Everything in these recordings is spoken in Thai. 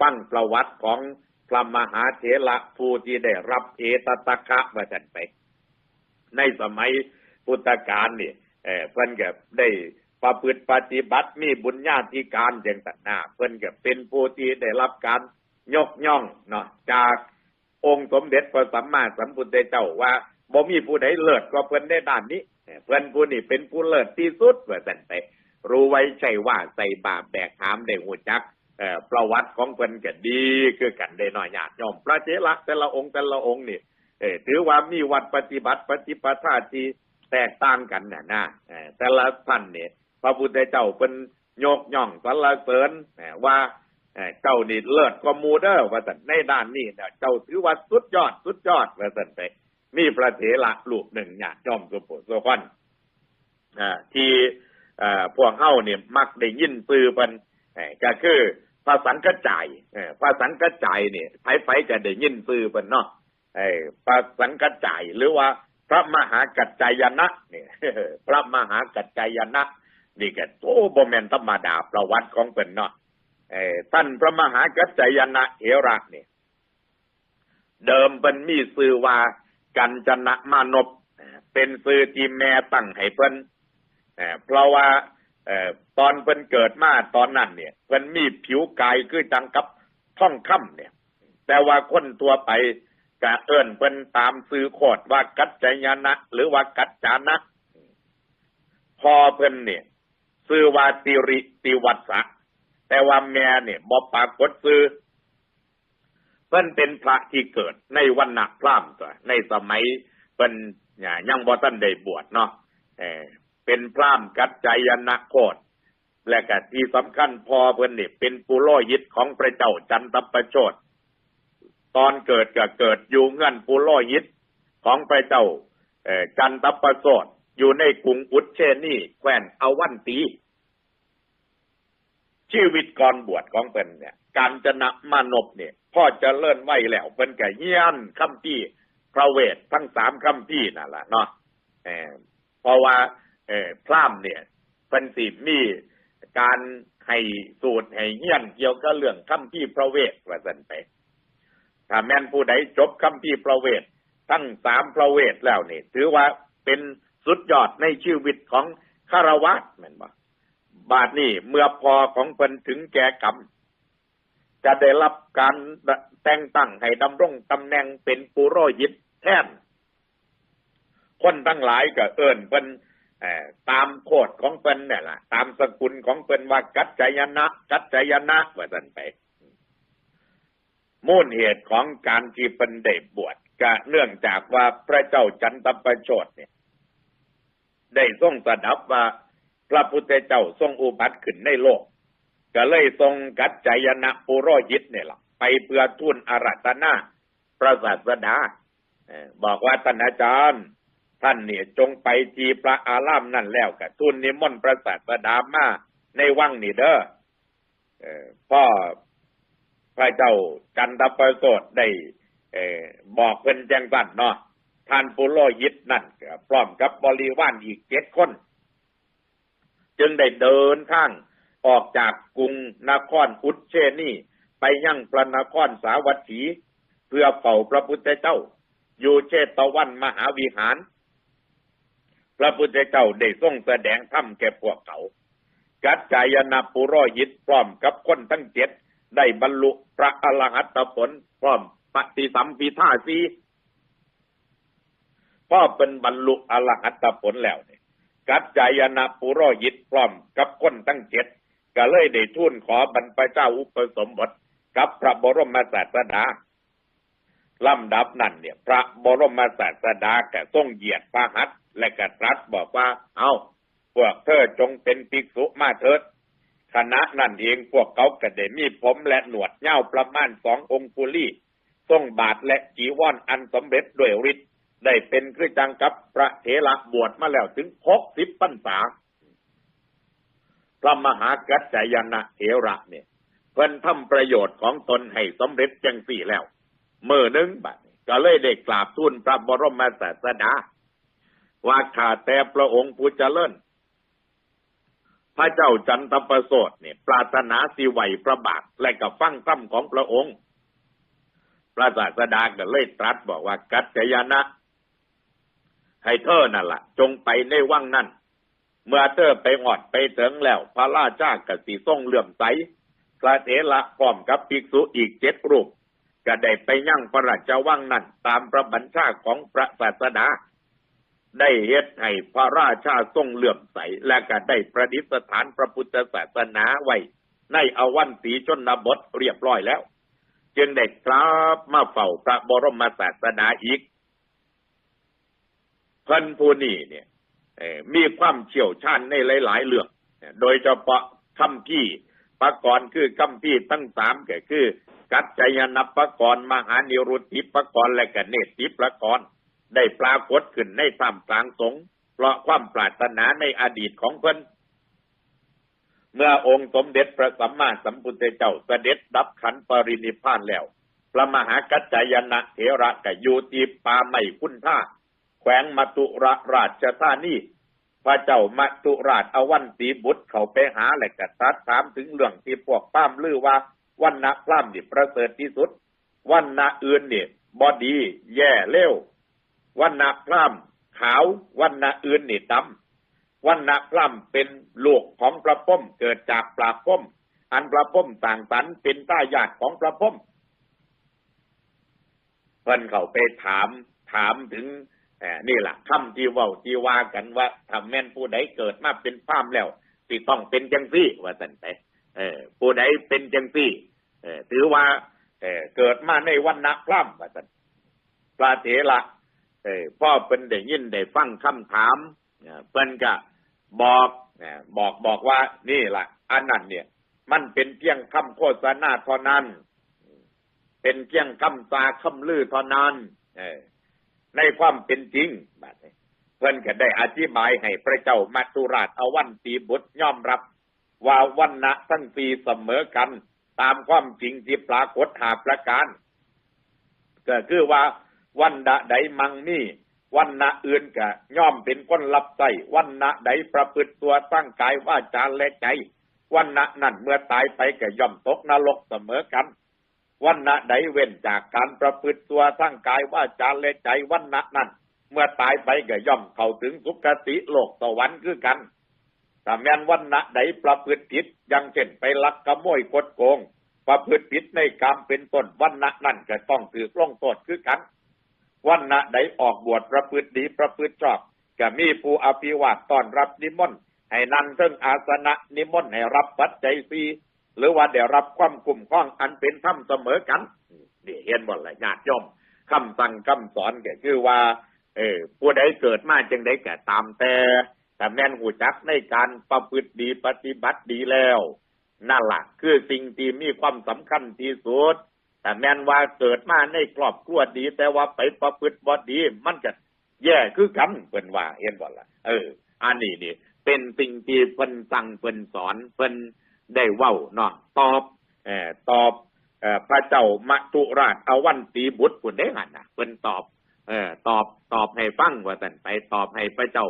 ฟังประวัติของพระมหาเถระผู้ที่ได้รับเอตตะคะมาจันไป ในสมัยพุทธกาลเนี่ยเอ่อเพิ่นก็ได้ประพฤติปฏิบัติมีบุญญาธิการอย่างต่างหน้าเพิ่อนก็เป็นผู้ที่ได้รับการยกย่องเนาะจากองค์สมเด็จพระสัมมาสัมพุทธเจ้าว่าบ่มีผู้ใดเลิศกว่าเพิ่อนในด้านนี้เอ่อนผู้นี้เป็นผู้เลิศที่สุดว่าซั่นไปรู้ไว้ใช่ว่าใส่บาปแบกหามได้หูจัก ประวัติของเพิ่นก็ดีคือกันได้หน้อยญาติโยมพระเถระแต่ละองค์แต่ละองค์นี่เอถือว่ามีวัดปฏิบัติปฏิปทาที่แตกต่างกันน่ะนะแต่ละท่านเนี่ยพระพุทธเจ้าเป็นยกย่องสรรเสริญว่าเอเจ้านี่เลิศกว่ามูเด้อว่าซั่นในด้านนี้เนี่ยเจ้าถือว่าสุดยอดสุดยอดว่าซั่นไปมีพระเถระลูกหนึ่งญาติโยมสุโขสุขอนที่อ่อพวกเฮาเนี่ยมักได้ยินซื้อเพิ่นก็คือ พระสังกระจายเอ่อพระสังกระจายเนี่ยไผๆจะได้ยินซื้อเพิ่นเนาะเอ่อพระสังกระจายหรือว่า พระมหากัจจายนะเนี่ยพระมหากัจจายนะนี่ก็โอ้บ่แม่นธรรมดาประวัติของเพิ่นเนาะเอ่อท่านพระมหากัจจายนะเถระเนี่ยเดิมเป็นมีชื่อว่ากัญจนะมานพเป็นชื่อที่แม่ตั้งให้เพิ่นเพราะว่า ตอนเพิ่นเกิดมาตอนนั้นเนี่ยเพิ่นมีผิวกายคือจังกับท่องค่ำเนี่ย แต่ว่าคนตัวไปกะเอิ้นเพิ่นตามซื้อโคดว่ากัจจายนะหรือว่ากัจจานะพอเพิ่นเนี่ยซื้อว่าติริติวัสสะแต่ว่าแม่เนี่ยบ่ปากฏซื้อเพิ่นเป็นพระที่เกิดในวันหนักพราหมณ์ตัวในสมัยเพิ่นเนี่ยยังบ่ทันได้บวชเนาะเอ เป็นพร่ามกัจจายนะโคตและก็ที่สำคัญพอเพิ่นนี่เป็นปุโรหิตของพระเจ้าจันทประโชดตอนเกิดก็เกิดอยู่เงื่อนปุโรหิตของพระเจ้าจันทประโชดอยู่ในกรุงอุชเชนีแคว้นอวันตีชีวิตก่อนบวชของเพิ่นเนี่ย การจนะมานพเนี่ยพ่อจะเลิ่อนไหวแล้วเพิ่นก็เยี่ยนคำที่พระเวททั้งสามคำที่นั่นแหละเนาะเพราะว่า พร่ามเนี่ยเป็นสิมีการให้สูตรให้เฮียนเกี่ยวกับเรื่องคำที่พระเวทว่าสันไปถ้าแม่นผู้ใดจบคำที่พระเวททั้งสามพระเวทแล้วนี่ถือว่าเป็นสุดยอดในชีวิตของคารวะแม่นบ่บาดนี้เมื่อพอของเพิ่นถึงแก่กรรมจะได้รับการแต่งตั้งให้ดำรงตำแหน่งเป็นปุโรหิตแทนคนทั้งหลายก็เอิ้นเพิ่น ตามโคดของเพิ่นเนี่ยล่ะ ตามสกุลของเพิ่นว่ากัจจายนะกัจจายนะว่าซั่นไป มูลเหตุของการที่เพิ่นได้บวชก็เนื่องจากว่าพระเจ้าจันทประโชดเนี่ย ได้ทรงสดับว่าพระพุทธเจ้าทรงอุบัติขึ้นในโลก ก็เลยทรงกัจจายนะปุโรหิตเนี่ยล่ะ ไปเพื่อทูลอาราธนาพระศาสดาบอกว่าท่านอาจารย์ ท่านเนี่ยจงไปทีพระอารามนั่นแล้วกับทูลนิมนต์พระศาสดามาในวังนี่เด้อพ่อพระเจ้าจันทประโสดได้บอกเพิ่นจังสันเนาะท่านปุโรหิตนั่นพร้อมกับบริวารอีกเจ็ดคน จึงได้เดินทางออกจากกรุงนครอุชเชนีไปยังพระนครสาวัตถี เพื่อเฝ้าพระพุทธเจ้า อยู่เชตวันมหาวิหาร พระพุทธเจ้าได้ทรงแสดงธรรมแก่พวกเขา กัจจายนะปุโรหิตพร้อมกับคนทั้งเจ็ดได้บรรลุพระอรหัตผลพร้อมปฏิสัมพิทาสีพ่อเป็นบรรลุอรหัตผลแล้วเนี่ยกัจจายนะปุโรหิตพร้อมกับคนทั้งเจ็ดก็เลยได้ทูลขอบรรพเจ้าอุปสมบทกับพระบรมศาสดา ลำดับนั้นเนี่ย พระบรมศาสดาก็ทรงเหยียดพระหัตและก็ตรัสบอกว่า เอาพวกเธอจงเป็นภิกษุมาเถิดคณะนั่นเองพวกเขาก็ได้มีผมและหนวดเย้าประมาณสององคุลีทรงบาทและจีวรออันสำเร็จด้วยฤทธิ์ได้เป็นคริสจังกับพระเถระบวชมาแล้วถึงหกสิบพรรษาพระมหากัจจายนะเถระเนี่ยเพิ่นทำประโยชน์ของตนให้สำเร็จจังสี่แล้ว มื่อหนึงบัดนี้ก็เลยได้กราบทูลพระบรมศาสดาว่าข้าแต่พระองค์ผู้เจริญพระเจ้าจันทประโสดเนี่ยปรารถนาสิไหวพระบาทและกับฟังคำของพระองค์ พระศาสดาก็เลยตรัสบอกว่ากัจจยนะ ให้เธอนั่นละจงไปในวังนั่น เมื่อเธอไปหอดไปถึงแล้ว พระราชากสิทรงเลื่อมใสพระเถระพร้อมกับภิกษุอีกเจ็ดรูป ก็ได้ไปยั่งพระราชวังนั่นตามพระบัญชาของพระศาสดา ได้เฮ็ดให้พระราชาทรงเหลื่อมใส และก็ได้ประดิษฐานพระพุทธศาสนาไว้ ในอวันตีชนบทเรียบร้อยแล้ว จึงได้กราบมาเฝ้าพระบรมศาสดาอีกเพิ่นผู้นี้เนี่ยมีความเชี่ยวชาญในหลาย ๆ เรื่อง โดยเฉพาะคำพี่ประกรณ์คือคำพี่ตั้งสามก็คือ กัจจยนปกรณ์มหานิรุตติปกรณ์และกเนติปกรณ์ได้ปรากฏขึ้นในสามกลางสงเพราะความปรารถนาในอดีตของเพิ่นเมื่อองค์สมเด็จพระสัมมาสัมพุทธเจ้าเสด็จดับขันปรินิพพานแล้ว พระมหากัจจายนะเถระกอยู่ที่ป่าไม่คุณท่า แขวงมตุระราชธานีพระเจ้ามตุราชอวันตีบุตรเขาไปหาและกระตัดถามถึงเรื่องที่พวกป้ามลือว่า วันนะพร่ำนี่ประเสริฐที่สุด วันนะอื่นเนี่ยบอดี แย่เร็ววันนะพร่ำขาว วันนะอื่นนี่ดำวันนะพร่ำเป็นลูกของพระพ้มเกิดจากปลาพ้มอันพระพ้มต่างสันเป็นต้ายาติของพระพ้มเพิ่นเขาไปถามถามถึงนี่แหละคำที่ว่าที่ว่ากันว่าทำแม่นผู้ใดเกิดมาเป็นพามแล้วที่ต้องเป็นจังซี่ว่าสันไป ผู้ใดเป็นจังซี่เออถือว่าเออเกิดมาในวันนักพร่ำว่าสันพระเถระเออพ่อเป็นได้ยินได้ฟังคำถามเพิ่นก็บอกบอกบอกว่านี่แหละอันนั้นเนี่ย มันเป็นเพียงคำโฆษณาเท่านั้น เป็นเพียงคำตาคำลือเท่านั้นเออในความเป็นจริงบัดนี้เพิ่นก็ได้อธิบายให้พระเจ้ามัตุราชอวันตีบุตรยอมรับ ว่าวันณะทั้งปีเสมอกัน ตามความจริงที่ปรากฏหาประการก็คือว่าวันดะใดมังมีวันณะอื่นก็ย่อมเป็นคนรับใส่วันณะใดประพฤติตัวตั้งกายว่าจานและใจวันณะนั่นเมื่อตายไปก็ย่อมตกนรกเสมอกันวันณะใดเว้นจากการประพฤติตัวทั้งกายว่าจาและใจวันณะนั้นเมื่อตายไปก็ย่อมเข้าถึงสุคติโลกสวรรค์คือกัน ถ้าแม้นวันณะใดประพฤติผิดยังเช่นไปลักขโมยกดโกง ประพฤติผิดในกรรมเป็นต้นวันณะนั้นก็ต้องถือลงโทษคือกัน วันณะใดออกบวชประพฤติดีประพฤติชอบก็มีผู้อภิวาทต้อนรับนิมนต์ให้นั่งซึ่งอาสนะนิมนต์ให้รับปัจจัยสีหรือว่าได้รับความคุ้มครองอันเป็นธรรมเสมอกันนี่เห็นบ่ละญาติโยมคำสั่งคำสอนก็คือว่า เออผู้ใดเกิดมาจึงได้แก่ตามแต่ แต่แม่นหูจักในการประพฤติดีปฏิบัติดีแล้ว นั่นแหละคือสิ่งที่มีความสำคัญที่สุด แต่แม่นว่าเกิดมาในครอบครัวดี แต่ว่าไปประพฤติบอดี มันจะแย่คือกันเป็นว่าเห็นบ่ละเออ อันนี้นี่เป็นสิ่งที่เพิ่นสั่งเพิ่นสอนเพิ่นได้เว้าเนาะตอบเอ่อตอบเอ่อพระเจ้ามัตุราชอวันตีบุตรพุ่นได้หันน่ะเพิ่นตอบเอ่อตอบตอบให้ฟังว่าซั่นไปตอบให้พระเจ้า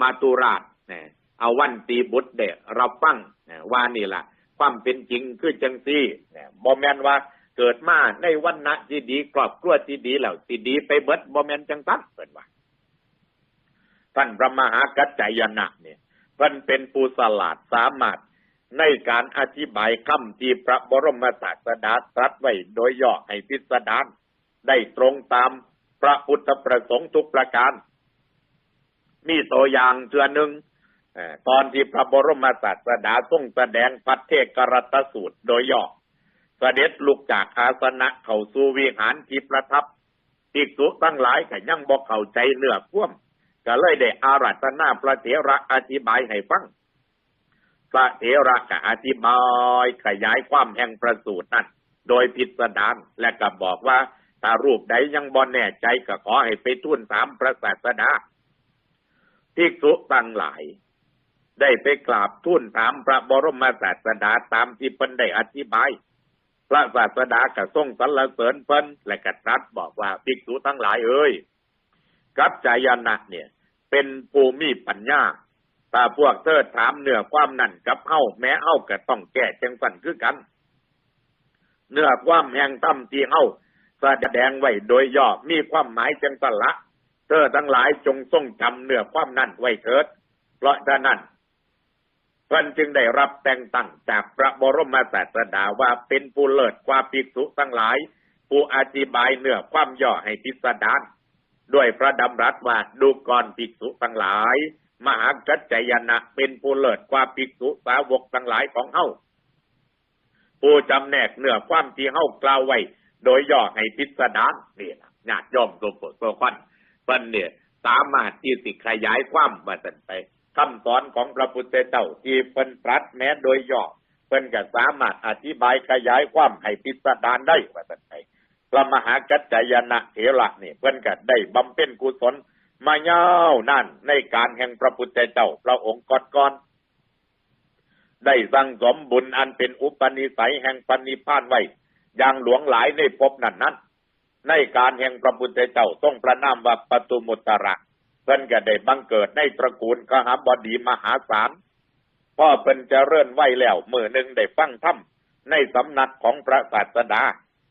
มาตุราชเนี่ยเอาวันตีบุตรเด้รับฟังว่านี่ล่ะ ความเป็นจริงคือจังซี่เนี่ยบ่แมนว่าเกิดมาในวันณะที่ดีครอบครัวที่ดีแล้วที่ดีไปเบิดบ่แมนจังซั่นเพิ่นว่าท่านพระมหากัจจายนะเนี่ยเพิ่นเป็นผู้สลาดสามารถในการอธิบายคำที่พระบรมศาสดาตรัสไว้โดยย่อให้พิสดารได้ตรงตามพระพุทธประสงค์ทุกประการ มีตัวอย่างเชือหนึ่งตอนที่พระบรมศาสดาทรงแสดงพัทเทกรัตสูตรโดยย่อเสด็จลุกจากอาสนะเข้าสู่วิหารที่ประทับทิกษุตั้งหลายก็ยังบอกเข้าใจเนื้อพ่วมก็เลยได้อารัตนาพระเถระอธิบายให้ฟังพระเถระก็อธิบายขยายความแห่งประสูตรนั้นโดยพิสดารและก็บอกว่าถ้ารูปใดยังบอนแน่ใจก็ขอให้ไปทูลถามพระศาสดา ภิกษุตั้งหลาย ได้ไปกราบทูลถามพระบรมศาสดาตามที่เพิ่นได้อธิบาย พระศาสดาก็ทรงสรรเสริญเพิ่นและก็ตรัสบอกว่าภิกษุทั้งหลายเอ้ยกัจจายนะเนี่ย เป็นภูมิปัญญาถ้าพวกเธอถามเนื้อความนั่นกับเฮาแม้เฮาก็ต้องแก้จังสันคือกัน เนื้อความแห่งตั้มที่เฮาแสดงไว้โดยย่อมีความหมายจังสันละ เธอทั้งหลายจงทรงจำเนื้อความนั่นไว้เถิด เพราะฉะนั้นเพิ่นจึงได้รับแต่งตั้งจากพระบรมศาสดาว่าเป็นผู้เลิศกว่าภิกษุทั้งหลาย ผู้อธิบายเนื้อความย่อให้พิสดารด้วยพระดำรัสว่าดูก่อนภิกษุทั้งหลาย มหากัจจยนะเป็นผู้เลิศกว่าภิกษุสาวกทั้งหลายของเฮาผู้จำแนกเนื้อความที่เฮากล่าวไว้ โดยย่อให้พิสดารนี่นะญาติโยมตัวโปรตัวควัน เพิ่นเนี่ยสามารถที่สิขยายความมาสันไปคำสอนของพระพุทธเจ้าที่เพิ่นตรัสแม้โดยย่อเพิ่นก็สามารถอธิบายขยายความให้พิสดารได้ว่าสันไปพระมหากัจจายนะเถระนี่เพิ่นก็ได้บำเพ็ญกุศลมายาวนานในการแห่งพระพุทธเจ้าพระองค์ก่อนๆได้สั่งสมบุญอันเป็นอุปนิสัยแห่งปณิพานไว้อย่างหลวงหลายในภพนั้นนั้น ในการแห่งพระพุทธเจ้าต้องประนามว่าปตุมุตระเพิ่นก็ได้บังเกิดในตระกูลกหาบดีมหาศาลพ่อเพิ่นจะเรื่นไหวแล้วมือหนึ่งได้ฟังธรรมในสำนักของพระศาสดา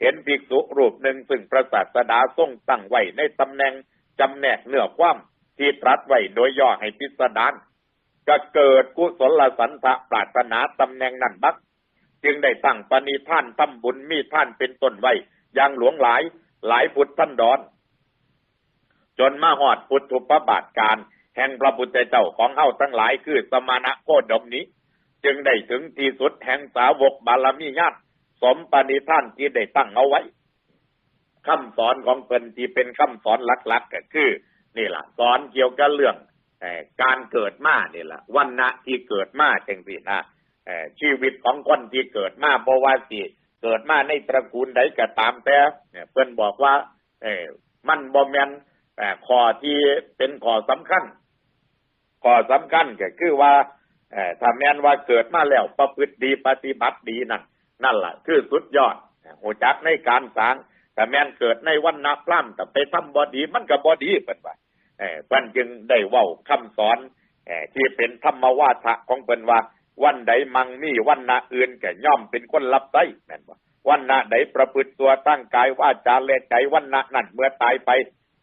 เห็นภิกษุรูปหนึ่งซึ่งพระศาสดาทรงตั้งไว้ในตำแหน่งจำแนกเนื้อความที่ตรัสไว้โดยย่อให้พิสดารก็เกิดกุศลสันทะปรารถนาตำแหน่งนั้นบัก จึงได้ตั้งปณิท่านทำบุญมีท่านเป็นต้นไว้อย่างหลวงหลาย หลายพุทธท่านดอน จนมาหอดพุทธุปบาทการ แห่งพระพุทธเจ้าของเฮาทั้งหลายคือสมณะโคดมนี้ จึงได้ถึงที่สุดแห่งสาวกบารมีญาติสมปณิท่านที่ได้ตั้งเอาไว้คำสอนของเพิ่นที่เป็นคำสอนหลักๆก็คือ นี่ล่ะ สอนเกี่ยวกับเรื่องการเกิดมานี่ล่ะวันณะที่เกิดมาจังสินะชีวิตของคนที่เกิดมาบว่าสิ เกิดมาในตระกูลใดก็ตามแต่เพิ่นบอกว่า เอมันบ่แมนข้อที่เป็นข้อสำคัญข้อสำคัญก็คือว่าถ้าแมนว่าเกิดมาแล้วประพฤติดีปฏิบัติดีนั่นนั่นแหละคือสุดยอดหัวจักในการสร้างแต่แมนเกิดในวันนับล้ำแต่ไปทำบอดีมันก็บอดีเป็นว่าเพิ่นจึงได้เว้าคำสอนที่เป็นธรรมวาทะของเพิ่นว่า วันใดมังมีวันนาอื่นแก่ย่อมเป็นคนรับไส้แม่นว่าวันนาใดประพฤติตัวตั้งกายว่าจาเลใจวันนานั่นเมื่อตายไป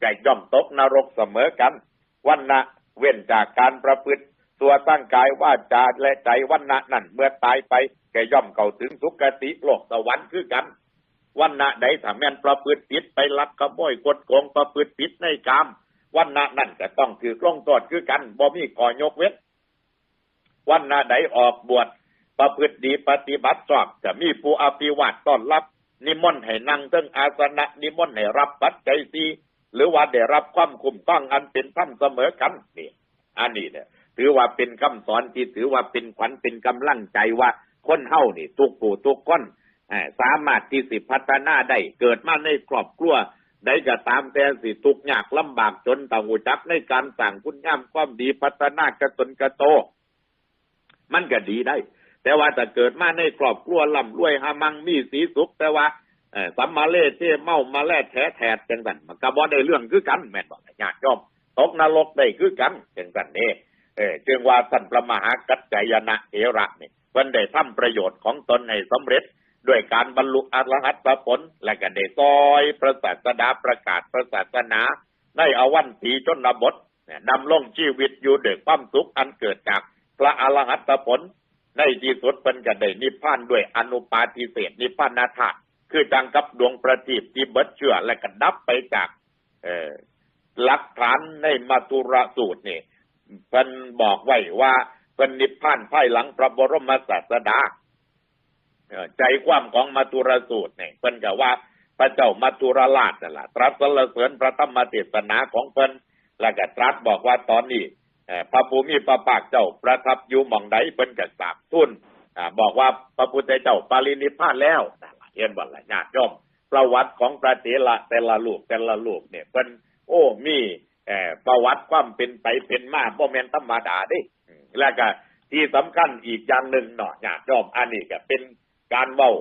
แก่ย่อมตกนรกเสมอกัน วันนาเว้นจากการประพฤติตัวตั้งกายว่าจาและใจวันนานั่นเมื่อตายไปแก่ย่อมเข้าถึงสุคติโลกสวรรค์คือกันวันนาใดถ้าแม่นประพฤติผิดไปลักขโมยกดโกงประพฤติผิดในกามวันนานั่นจะต้องถือกล้องตอดคือกันบ่มีขอยกเว้น วันนาใดออกบวชประพฤติดีปฏิบัติชอบจะมีผู้อภิวาทต้อนรับ นิมนต์ให้นั่งเทิงอาสนะนิมนต์ให้รับปัจจัยสีหรือว่าได้รับความคุ้มต้องอันเป็นท่านเสมอกันนี่อันนี้เนี่ย ถือว่าเป็นคำสอนที่ถือว่าเป็นขวัญเป็นกำลังใจว่าคนเฮานี่ทุกผู้ทุกคนสามารถที่สิพัฒนาได้เกิดมาในครอบครัวได้ก็ตามแต่สิทุกยากลำบากจนต่างหูจักในการสั่งคุณงามความดีพัฒนากระตนกระโต มันก็ดีได้ แต่ว่าถ้าเกิดมาในครอบครัวล่ำรวยหามังมีสีสุข แต่ว่าสัมมาเลเทเมามาแล่แท้แถดจังสันมันก็บ่ได้เรื่องคือกันแม่นบอกญาติโยมตกนรกได้คือกันจังสันนี่เออจึงว่าท่านพระมหากัจจายนะเอระนี่เพิ่นได้ทำประโยชน์ของตนให้สำเร็จด้วยการบรรลุอรหัตผลและก็ได้ซอยพระศาสดาประกาศพระศาสนาในอวันตีจนบทดำลงชีวิตอยู่ด้วยความสุขอันเกิดจาก พระอรหัตผลในที่สุดเป็นก็ได้นิพพานด้วยอนุปาทิเศษนิพพานาธาคือจังกับดวงประทีปที่เบิดเชื่อและก็ดับไปจากหลักฐานในมาตุระสูตรนี่เพิ่นบอกไว้ว่าเป็นนิพพานภายหลังพระบรมศาสดาใจความของมาตุระสูตรเนี่ยเพิ่นก็ว่าพระเจ้ามาตุระราชนั่นแหละตรัสสรรเสริญพระธรรมเทศนาของเพิ่นแล้วก็ตรัสบอกว่าตอนนี้ พระภูมิพระภาคเจ้าประทับอยู่มองใดเพิ่นก็สาบทุนบอกว่าพระพุทธเจ้าปารินิพานแล้วเห็นบ่ล่ะญาติโยมประวัติของพระเถระแต่ละลูกแต่ละลูกเนี่ยเพิ่นโอ้มีประวัติความเป็นไปเป็นมาบ่แม่นธรรมดาด้แล้วก็ที่สำคัญอีกอย่างหนึ่งเนาะญาติโยมอันนี้ก็เป็นการเว้า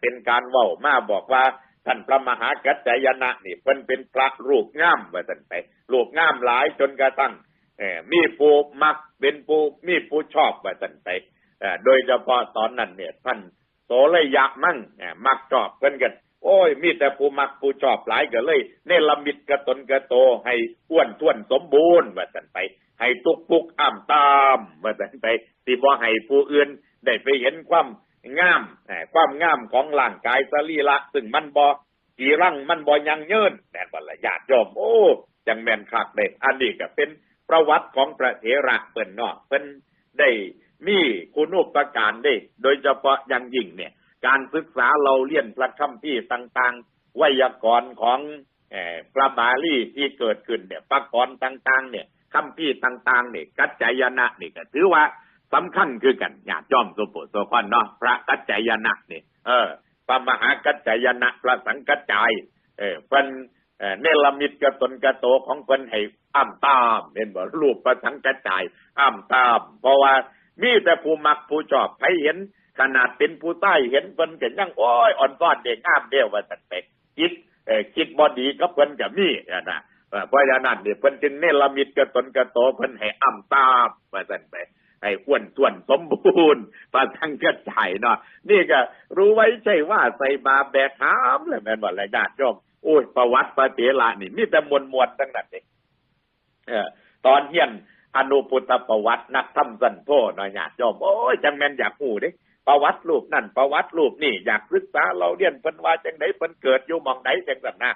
เป็นการเว้ามาบอกว่าท่านพระมหากัจจายนะนี่เพิ่นเป็นพระรูปงามว่าซั่นไปรูปงามหลายจนกระทั่ง เออมีผู้มักเป็นผู้มีผู้ชอบว่าสันไปโดยเฉพาะตอนนั้นเนี่ยท่านโสระยะมั่งมักชอบเพิ่นกัน โอ้ย มีแต่ผู้มักผู้ชอบหลายก็เลย เนรมิตกระตนกระโต ให้อ้วนท้วนสมบูรณ์ว่าสันไป ให้ตุกปุกอ้ามตามว่าสันไปสิบ่ให้ผู้อื่นได้ไปเห็นความงามความงามของร่างกายสรีระซึ่งมันบ่จีรังมันบ่ยังเยินแน่บ่ละญาติโยมโอ้จังแม่นคักเด้อันนี้ก็เป็น ประวัติของพระเถระเปิ้นนาะเพิ่นได้มีคุณูปการได้ โดยเฉพาะอย่างยิ่งเนี่ย การศึกษาเราเรียนพระคัมภีร์ต่างๆ ไวยากรณ์ของอพระบาลีที่เกิดขึ้นเนี่ยปรากรณ์ต่าง ๆ เนี่ยคัมภีร์ต่างๆเนี่ยกัจจายนะนี่ก็ถือว่าสำคัญคือกันญาติโยมสุโปโสคอนเนาะพระกัจจายนะนี่เออพระมหากัจจายนะพระสังกัจจาย เออเพิ่น เนรมิตกระตนกระโตของเพิ่นให้อ้ามตามเห็นบ่รูปพระสังกัจจายอ้ามตาม เพราะว่ามีแต่ผู้มักผู้ชอบใครเห็น ขนาดเป็นผู้ใต้เห็นเพิ่นก็ยังโอ้ยอ่อนซ้อนเด็กงามเดียวว่าสันไปคิดเออคิดบ่ดีกับเพิ่นก็มีอะนะเพราะฉะนั้นเนี่ยเพิ่นจึงเนรมิตกระตนกระโตเพิ่นให้อ้ำตามว่าสันไปให้อ้วนท้วนสมบูรณ์ปาทั้งกระจายเนาะนี่ก็รู้ไว้ใช่ว่าใส่บาแบกหามแล้วแม่นบ่ละญาติโยม โอ้ยประวัติพระเถระนี่มีแต่มวลมวลทั้งนั้นเองเออตอนเฮียนอนุพุทธประวัตินักธรรมสันโธเนาะญาติโยมโอ้ยจังแม่นอยากฮู้เด้ประวัติรูปนั่นประวัติรูปนี่อยากศึกษาเราเรียนเพิ่นว่าจังไดเพิ่นเกิดอยู่มองไหนจังซั่นนะ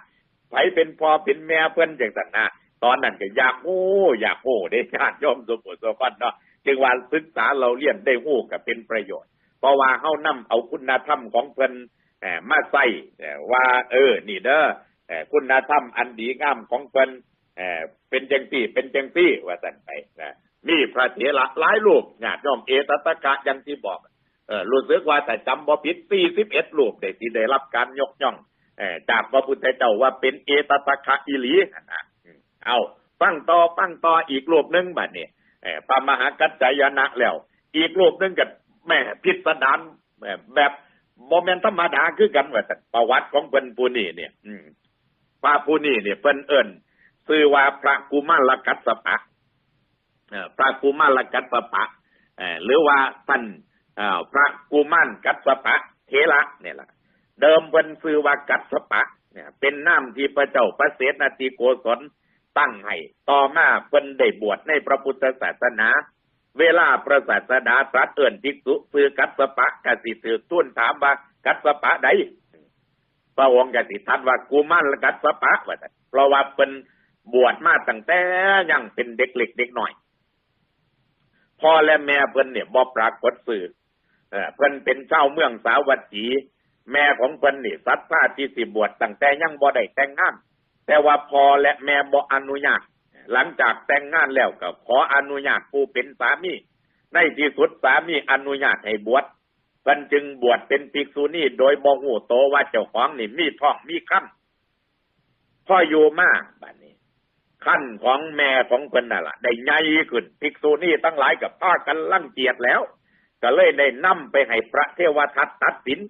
ไผเป็นพ่อเป็นแม่เพิ่นจังซั่นนะตอนนั้นก็อยากฮู้อยากฮู้เด้ญาติโยมสมบูรณ์สมบัติเนาะจึงว่าศึกษาเราเรียนได้ฮู้ก็เป็นประโยชน์เพราะว่าเฮานํเอาคุณธรรมของเพิ่น มาใส่ว่า เออ นี่เด้อคุณธรรมอันดีงามของเพิ่นเป็นจังซี่เป็นจังซี่ว่าซั่นไปนะมีพระเถระหลายรูปญาติโยมเอตตะกะอย่างที่บอกเออรู้สึกว่าแต่จำบ่ผิด41รูปได้ที่ได้รับการยกย่องจากพระพุทธเจ้าว่าเป็นเอตตะคะอีหลีนะเอาฟังต่อฟังต่ออีกรูปหนึงบัดนี้เออพระมหากัจจายนะแล้ว อีกรูปหนึงก็แม่พิสดารแม่แบบ โมเมนต์ธรรมดาคือกันว่าประวัติของเพิ่นผู้นี้เนี่ย อืมพระผู้นี้เนี่ยเพิ่นเอิ้นชื่อว่าพระกุมารกัสสปะเอ่อพระกุมารกัสสปะเอ่อหรือว่าท่านอ่าพระกุมารกัสสปะเทระเนี่ยแหละเดิมเป็นชื่อว่ากัสสปะ เนี่ย เป็นน้ำที่พระเจ้าพระเสนาธิโกศลตั้งให้ต่อมาเป็นได้บวชในพระพุทธศาสนา เวลาพระศาสดาตรัสเอิ่นภิกษุซื้อกัสสปะกสิถือตุ้นถามว่ากัสสปะใดพระองค์กสิทันว่ากุมารกัสสปะว่าเพราะว่าเป็นบวชมาตั้งแต่ยังเป็นเด็กเล็กเด็กหน่อยพ่อและแม่เพิ่นเนี่ยบ่ปรากฏสื่อเพิ่นเป็นเจ้าเมืองสาวัตถีแม่ของเพิ่นนี่สัตว์าที่สิบวชตั้งแต่ยังบ่ได้แต่งงานแต่ว่าพ่อและแม่บ่อนุญาต หลังจากแต่งงานแล้วก็ขออนุญาตผู้เป็นสามี ในที่สุดสามีอนุญาตให้บวชเพิ่นจึงบวชเป็นภิกษุณีโดยบ่ฮู้โตว่าเจ้าของนี่มีท้องมีคันพ่ออยู่มาบัดนี้ ขั้นของแม่ของเพิ่นน่ะล่ะได้ใหญ่ขึ้นภิกษุณีทั้งหลายกับพากันลังเกียจแล้ว ก็เลยได้นำไปให้พระเทวทัตตัดสิน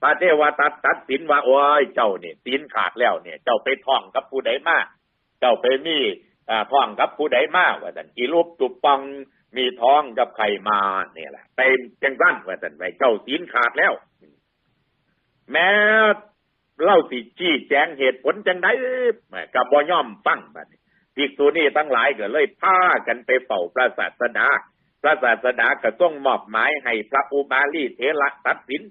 พระเทวทัตตัดสินว่าโอ้ยเจ้าเนี่ยศีลขาดแล้วเนี่ย เจ้าไปท่องกับผู้ใดมา เจ้าไปมีอ่าท่องกับผู้ใดมาว่าสันกีรูปตุปังมีท้องกับใครมาเนี่ยแหละไปจังสั้นว่าสันไปเจ้าศีลขาดแล้ว แม้เล่าสิชี้แจงเหตุผลจังไดแหม่กับบ่ย่อมฟังบัดนี้ภิกษุนี่ทั้งหลายก็เลยพากันไปเฝ้าพระศาสดา พระศาสดาก็ต้องมอบหมายให้พระอุบาลีเถระตัดสิน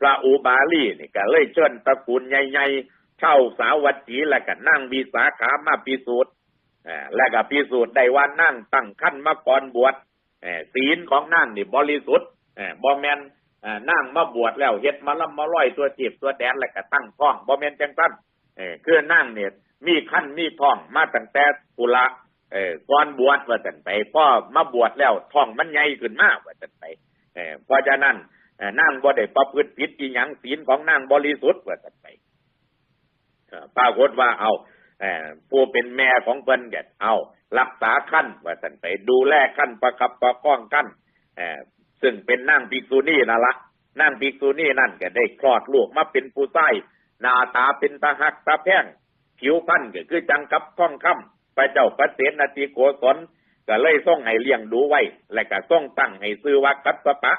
พระอุบาลีนี่ก็เลยเชิญตระกูลใหญ่ เช่าสาวัตถีแล้วก็นั่งวิสาขามาพิสูจน์แล้วก็พิสูจน์ได้ว่านั่งตั้งขั้นมาก่อนบวชเอ่อศีลของนั่งนี่บริสุทธิ์เอ่อบ่แมนนั่งมาบวชแล้วเฮ็ดมาลำมาร้อยตัวจีบตัวแดนแล้วก็ตั้งท้องบ่แมนจังซั่นเออคือนั่งเนี่ยมีขั้นมีท้องมาตั้งแต่ปุระเออก่อนบวชว่าจันไปพ่อมาบวชแล้วท้องมันใหญ่ขึ้นมากว่าจันไปเออเพราะฉะนั้นเอ่งบ่ได้ประพฤติผิดอีหยังศีลของนางบริสุทธิ์ว่าจันไป ปรากฏว่าเอาผู้เป็นแม่ของเพิ่นก็เอา รักษาขั้นว่าจันไปดูแลขั้นประคับประคองขั้นซึ่งเป็นนางภิกษุณีนั่นละนางภิกษุณีนั่นก็ได้คลอดลูกมาเป็นผู้ใต้หน้าตาเป็นตาหักตาแพ่งผิวพรรณก็คือจังกับท่องคำพระเจ้าประเสนติโกศลก็เลยส่งให้เลี้ยงดูไว้ และก็ส่งตั้งให้ซื้อว่ากัสปะ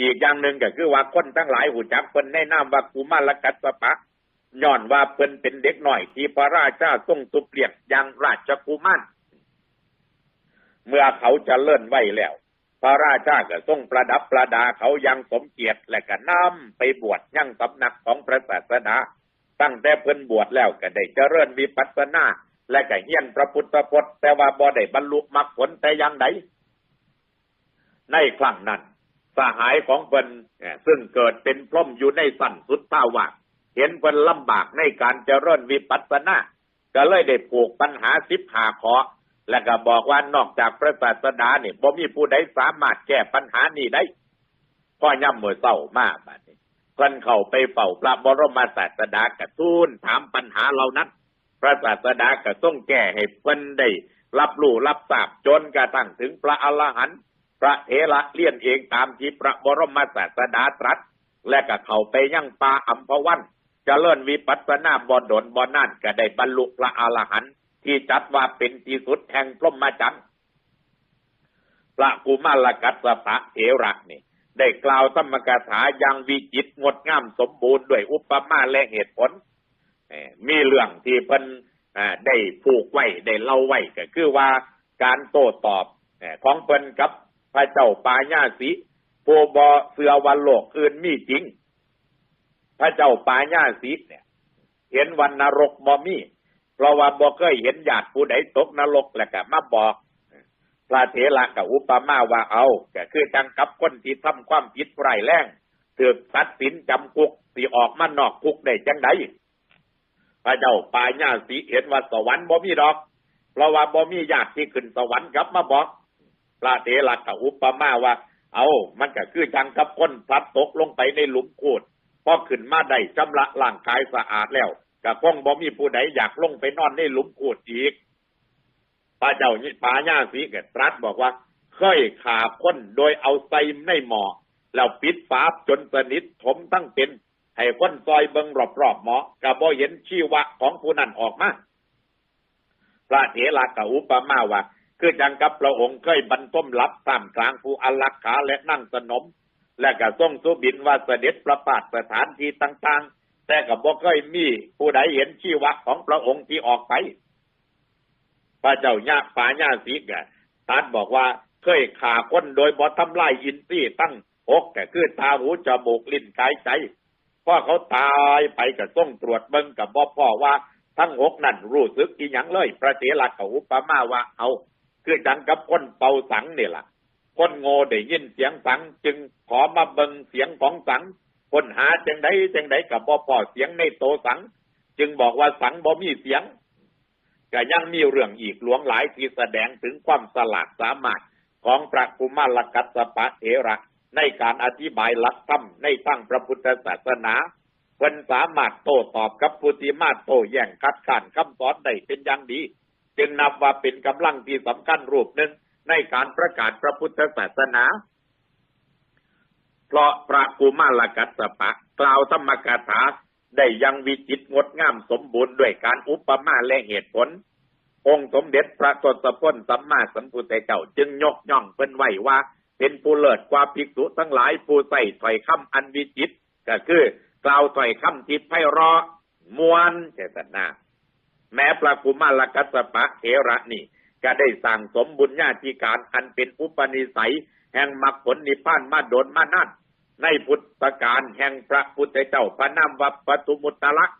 อีกอย่างหนึ่งก็คือว่าคนทั้งหลายหูจักเพิ่นในนามว่ากุมารกัสปะ ย้อนว่าเพิ่นเป็นเด็กหน่อยที่พระราชาทรงตุเปลียกอย่างราชกุมารเมื่อเขาจะเลื่อนไหวแล้ว พระราชาก็ทรงประดับประดาเขายังสมเกียรติและก็นำไปบวชยังสำนักของพระศาสดาตั้งแต่เพิ่นบวชแล้วก็ได้เจริญวิปัสสนาและก็เฮียนพระพุทธพจน์แต่ว่าบ่ได้บรรลุมรรคผลแต่อย่างใดในครั้งนั้น สหายของเพิ่นซึ่งเกิดเป็นพร่มอยู่ในสั่นสุดภาวะ เห็นเพิ่นลำบากในการเจริญวิปัสสนา ก็เลยได้ปลูกปัญหาสิบหาขอ และก็บอกว่านอกจากพระศาสดาเนี่ยบ่มีผู้ใดสามารถแก้ปัญหานี้ได้พ่อย่ำมือเศร้ามากบัดนี้เพิ่นเข้าไปเฝ้าพระบรมศาสดากระทูลถามปัญหาเหล่านั้น พระศาสดาก็ต้องแก้ให้เพิ่นได้รับรู้รับทราบจนกระทั่งถึงพระอรหันต์พระเถระเลี่ยนเองตามที่พระบรมศาสดาตรัส และก็เข้าไปยังป่าอัมพวัน จเจริญวิปัสสนาบอดดบนนั่นก็ได้บรรลุพระอรหันต์ที่จัดว่าเป็นที่สุดแห่งพรหมจรรย์พระกุมารกัสสปะเถระนี่ ได้กล่าวธรรมกถาอย่างวิจิตงดงามสมบูรณ์ด้วยอุปมาและเหตุผล มีเรื่องที่เพิ่นได้ผูกไว้ได้เล่าไว้ก็คือว่าการโต้ตอบของเพิ่นกับพระเจ้าปาญาสีผู้บอเสือวันโลกอื่นมีจริง ระเจ้าปาญาสีเนี่ย เห็นวันนรกบ่มีเพราะว่าบ่เคยเห็นญาติผู้ใดตกนรกแล้วก็มาบอก พระเถระกับอุปมาว่าเอาก็คือจังกับคนที่ทำความผิดไรแรงถือตัดสินจำคุกสิออกมานอกคุกได้จังไดพระเจ้าปาญาสีเห็นว่าสวรรค์บ่มีดอก เพราะว่าบ่มีญาติที่ขึ้นสวรรค์กับมาบอก พระเถระกับอุปมาว่า เอามันก็คือจังกับคนพลัดตกลงไปในหลุมขูด พอขึ้นมาได้ชำระร่างกายสะอาดแล้วก็คงบ่มีผู้ใดอยากลงไปนอนในหลุมขูดอีกพระเจ้าปาญาสีเกตรัสบอกว่า เคยขาคนโดยเอาใส่ในหมอแล้วปิดฝาจนสนิทถมตั้งเป็น ให้คนซอยเบิงรอบๆหมอกะบ่เห็นชีวะของผู้นั้นออกมาพระเถระกับอุปมาว่า คือจังกับพระองค์เคยบรรทมรับตามกลางผู้อลักขาและนั่งสนม และก็ทรงสุบินว่าเสด็จประพาสสถานที่ต่างๆ แต่กับบ่เคยมีผู้ใดเห็นชีวะของพระองค์ที่ออกไป พระเจ้าญาป่าญาสีกะตัดบอกว่าเคยขาคนโดยบ่ทำลายอินทรีย์ตั้งหกแต่คือตาหูจมูกลิ้นกายใจพอเขาตายไปกับส่งตรวจเบิ่งกับบ่พ่อว่า ทั้งหกนั่นรู้สึกอีหยังเลย พระเถระกับอุปมาว่าเอา คือจังกับคนเป่าสังนี่ล่ะ คนโง่ได้ยินเสียงสัง จึงขอมาเบิ่งเสียงของสังคนหาจังไดจังไดกับบ่พอเสียงในโตสัง จึงบอกว่าสังบ่มีเสียงก็ยังมีเรื่องอีกหลวงหลายที่แสดงถึงความสลาดสามารถของพระกุมารกัสปะเถระในการอธิบายหลักธรรมในตั้งพระพุทธศาสนาเพิ่นสามารถโต้ตอบกับผู้ที่มาโต้แย่งคัดค้านคำสอนได้เป็นอย่างดี จึงนับว่าเป็นกำลังที่สำคัญรูปหนึ่ง ในการประกาศพระพุทธศาสนา เพราะพระกุมารกัสปะ กล่าวธรรมกถาได้ยังวิจิตงดงามสมบูรณ์ด้วยการอุปมาและเหตุผล องค์สมเด็จพระทศพลสัมมาสัมพุทธเจ้าจึงยกย่องเป็นไหวว่า เป็นผู้เลิศกว่าภิกษุทั้งหลายผู้ใส่ถอยคำอันวิจิตก็คือกล่าวถอยคำที่ไพเราะมวนเจตนา แม้พระกุมารกัสปะเทระนี่ ก็ได้สั่งสมบุญญาธิการอันเป็นอุปนิสัย แห่งมรรคผลนิพพานมาโดนมานั่นในพุทธการแห่งพระพุทธเจ้าพระนามวัปตุมุตตะลัก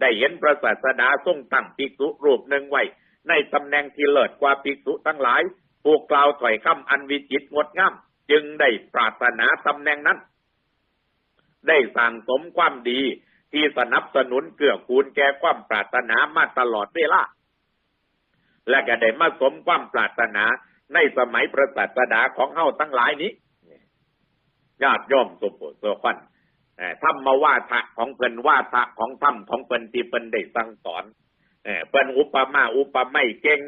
ได้เห็นพระศาสดาทรงตั้งภิกษุรูปหนึ่งไว้ ในตำแหน่งที่เลิศกว่าภิกษุทั้งหลายผู้กล่าวถอยคำอันวิจิตงดงาม จึงได้ปรารถนาตำแหน่งนั้น ได้สั่งสมความดีที่สนับสนุนเกื้อกูลแก่ความปรารถนามาตลอดเวลา และก็ได้มาสมความปรารถนาในสมัยพระศาสดาของเฮาทั้งหลายนี้ญาติย่อมสุปโสฟันธรรมว่าทะของเพิ่นว่าทะของธรรมของเพิ่นที่เพิ่นได้สั่งสอนเพิ่นอุปมาอุปไมยเก่ง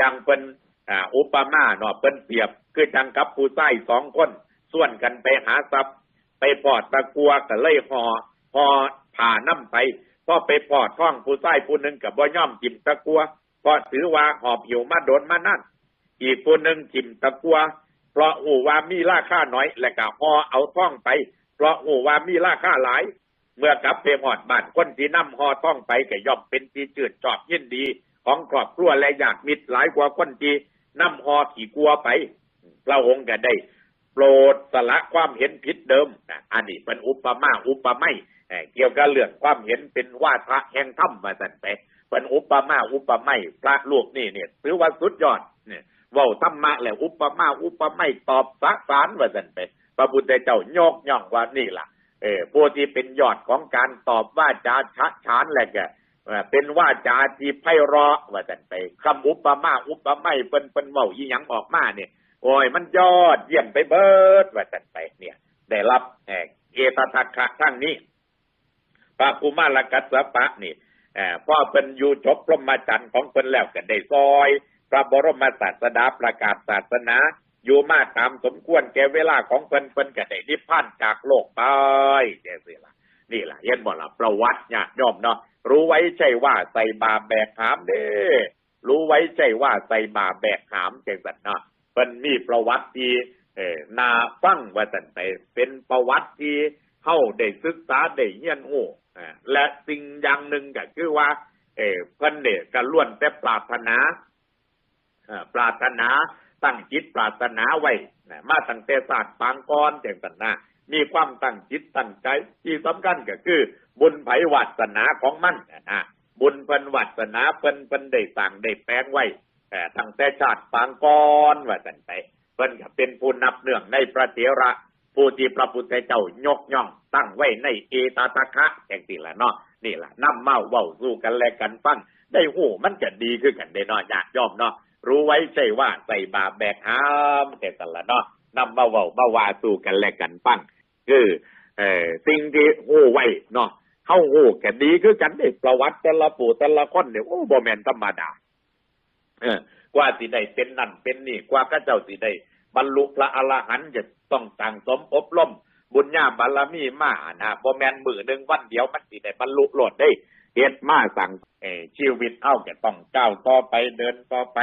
ยังเพิ่นอุปมาเนาะเพิ่นเปรียบ คือจังกับผู้ใต้สองคน ส่วนกันไปหาทรัพย์ ไปปอดตะกัวก็เลยหอหอผ่าน้ำไปพอไปปอดท้องผู้ใต้ผู้หนึ่งกับบ่ย่อมกินตะกัว เพราะถือว่าหอบหิวมาโดนมานั่น อีกคนหนึ่งจิมตะกัว เพราะหูว่ามีราคาน้อย และก็หอเอาท่องไป เพราะหูว่ามีราคาหลาย เมื่อกลับไปหอดบ้านคนที่นำหอท่องไปก็ย่อมเป็นที่จืดจอบยินดีของครอบครัวและญาติมิตรหลายกว่าคนที่นำหอขี่กลัวไปพระองค์ก็ได้ โปรดสละความเห็นผิดเดิมนะอันนี้เป็นอุปมาอุปไมยเอ่เกี่ยวกับเรื่องความเห็นเป็นว่าทะแห่งธรรมมาสั่นไป เป็นอุปมาอุปไมยพระลูกนี่เนี่ยถือว่าสุดยอดเนี่ยเว้าธรรมะแหล้วอุปมาอุปไมยตอบสักสารว่าสันไปพระพุทธเจ้ายกย่องว่านี่ล่ะ เออผู้ที่เป็นยอดของการตอบว่าจาชะชานแหละแกเป็นว่าจาที่ไพเราะว่าสันไปคำอุปมาอุปไมยเป็นเป็นเว้ายี่หยังออกมาเนี่ยโอ้ยมันยอดเยี่ยมไปเบิดว่าจันไปเนี่ย ได้รับเออเอตทัคคะทั้งนี้พระกุมารกัสสปะนี่ พ่อเป็นอยู่จบพรหมจรรย์ของเพิ่นแล้วก็ได้ซอย พระบรมศาสดาประกาศศาสนา อยู่มาตามสมควรแก่เวลาของเพิ่นเพิ่นก็ได้นิพพานจากโลกไปแก่สิละนี่ล่ะเห็นบ่ล่ะประวัติญาติโยมเนาะรู้ไว้ใช่ว่าใส่บาแบกหามเด้รู้ไว้ใช่ว่าใส่บาแบกหามจังสันเนาะเป็นมีประวัติที่เออนาฟังว่าสันไปเป็นประวัติที่เข้าได้ศึกษาได้เรียนรู้อ่า และสิ่งอย่างหนึ่งก็คือว่า เอเพิ่นเนี่ยก็ล้วนแต่ปรารถนาปรารถนาตั้งจิตปรารถนาไว้มาตั้งแต่ศาสตร์ปางก่อนจังสันนะมีความตั้งจิตตั้งใจที่สำคัญก็คือ บุญไผ่วาสนาของมันนะนะบุญเพิ่นวาสนาเพิ่นเพิ่นได้สั่งได้แปลงไว้แต่ตั้งแต่ชาติปางก่อนว่าสันไปเพิ่นก็เป็นผู้นับเนื่องในพระเถระ ผู้ที่พระพุทธเจ้ายกย่อง ตั้งไว้ในเอตตะคะแห่งที่ละเนาะนี่ล่ะนำเมาเว้าสู่กันและกันฟังได้หูมันจะดีขึ้นกันได้เนาะญาติยอมเนาะรู้ไว้ใช่ว่าใส่บาแบกหามแต่กันละเนาะนำมาเว้ามาว่าสู่กันและกันฟังคือเอ่อสิ่งที่หูไว้เนาะเฮาหูกันดีคือกันได้ประวัติแต่ละผู้แต่ละคนเนี่ยโอ้บ่แม่นธรรมดาเออกว่าสิได้เป็นนั่นเป็นนี่กว่าข้าเจ้าสิได้ บรรลุพระอรหันต์จะต้องสั่งสมอบรมบุญญาบารมีมานะบ่แมนมือหนึ่งวันเดียวมันสิได้บรรลุโลดได้เฮ็ดมาสั่งเอชีวิตเฮาจะต้องก้าวต่อไปเดินต่อไป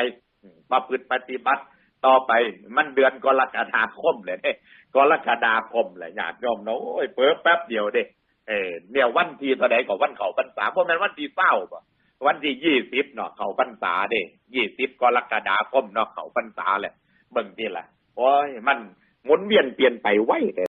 ประพฤติปฏิบัติต่อไปมันเดือนกรกฎาคมเลยเด้กรกฎาคมแหละญาติโยมเนาะโอ้ยเพิ่แป๊บเดียวเด้เอเนี่ยวันที่เท่าใดก็วันเขาพรรษาบ่แม่นวันที่เศร้าบ่วันที่ยี่สิบเนาะเขาพรรษาเด้ยี่สิบกรกฎาคมเนาะเขาพรรษาแหละเบิ่งที่ละ โอ้ยมันหมุนเวียนเปลี่ยนไปไวแต่